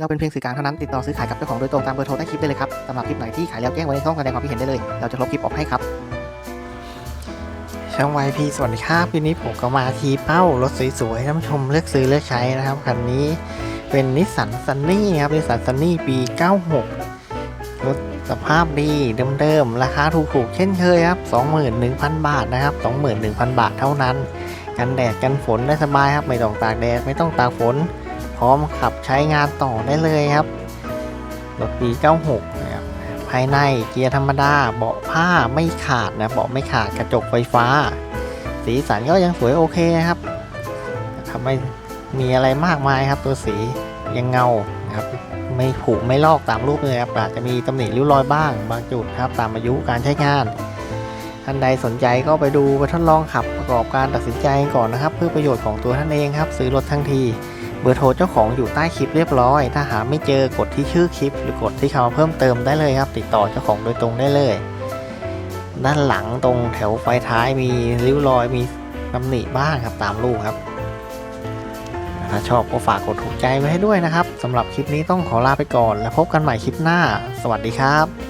เราเป็นเพียงสื่อกลางเท่านั้นติดต่อซื้อขายกับเจ้าของโดยตรงตามเบอร์โทรใต้คลิปได้เลยครับสำหรับคลิปไหนที่ขายแล้วแจ้งไว้ในช่องแสดงความคิดเห็นได้เลย เราจะลบคลิปออกให้ครับช่องวายพีสวัสดีครับวันนี้ผมก็มาทีเป้ารถสวยๆท่านผู้ชมเลือกซื้อเลือกใช้นะครับคันนี้เป็นนิสสันซันนี่ครับนิสสันซันนี่ปี 96 รถสภาพดีเดิมๆ ราคาถูกๆ เช่นเคยครับ 21,000 บาทนะครับ 21,000 บาทเท่านั้น กันแดดกันฝนได้สบายครับ ไม่ต้องตากแดด ไม่ต้องตากฝน พร้อมขับใช้งานต่อได้เลยครับรถปี 96 นะครับ ภายในเกียร์ธรรมดา เบาะผ้าไม่ขาดนะ เบาะไม่ขาดกระจกไฟฟ้า สีสันก็ยังสวยโอเคนะครับนะครับไม่มีอะไรมากมายครับ ตัวสียังเงานะครับ ไม่ผุไม่ลอกตามรูปเลยครับอาจจะมีตำหนิริ้วรอยบ้าง บางจุดครับ ตามอายุการใช้งาน ท่านใดสนใจก็ไปดูไปทดลองขับประกอบการตัดสินใจก่อนนะครับ เพื่อประโยชน์ของตัวท่านเองครับ ซื้อรถทั้งที เบอร์โทรเจ้าของอยู่ใต้คลิปเรียบร้อย ถ้าหาไม่เจอกดที่ชื่อคลิป หรือกดที่คำว่าเพิ่มเติมได้เลยครับ ติดต่อเจ้าของโดยตรงได้เลย ด้านหลังตรงแถวไฟท้ายมีริ้วรอยมีตำหนิบ้างครับตามรูปครับ ถ้าชอบก็ฝากกดถูกใจไว้ให้ด้วยนะครับสำหรับคลิปนี้ต้องขอลาไปก่อน แล้วพบกันใหม่คลิปหน้า สวัสดีครับ